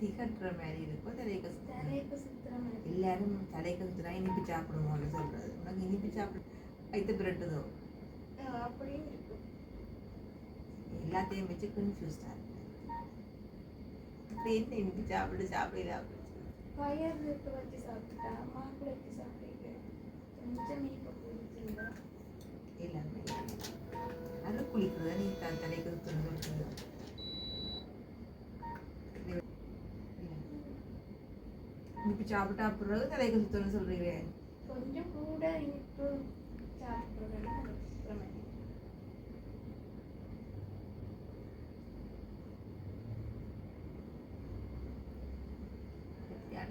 திகட்டுற மாதிரி இருக்கும். தலைக்கு. தலைக்கு சுத்துற மாதிரி. எல்லாரும் தலைக்கு சுத்துறா இனிப்பு சாப்பிடுவோம்னு சொல்றது. உனக்கு இனிப்பு சாப்பிட வைத்த பிரட்டுதோ அப்படியும் இருக்கும். எல்லாத்தையும் வச்சு கன்ஃபியூஸ்டாக இருக்கு இப்போ என்ன இனிப்பு சாப்பிடு சாப்பிடல வச்சு சாப்பிட்டா கொஞ்சம் இனிப்பு எல்லாமே. அது குளிக்கிறத நீ தலைக்கு சுத்தணும் அனுப்பி சாப்பிட்டா பிறகு கதை சுத்தணும்னு சொல்றீங்க. கொஞ்சம் கூட இனிப்பு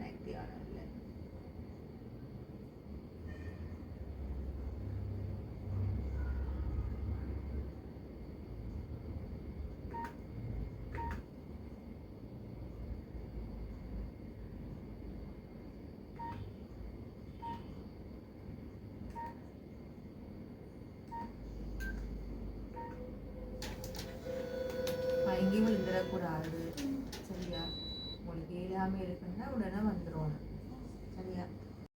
ஆக்டிவான இல்லை. எங்கேயும் விழுந்துடக்கூடாது சரியா? உங்களுக்கு இல்லாமல் இருக்குன்னா உடனே வந்துடும் சரியா?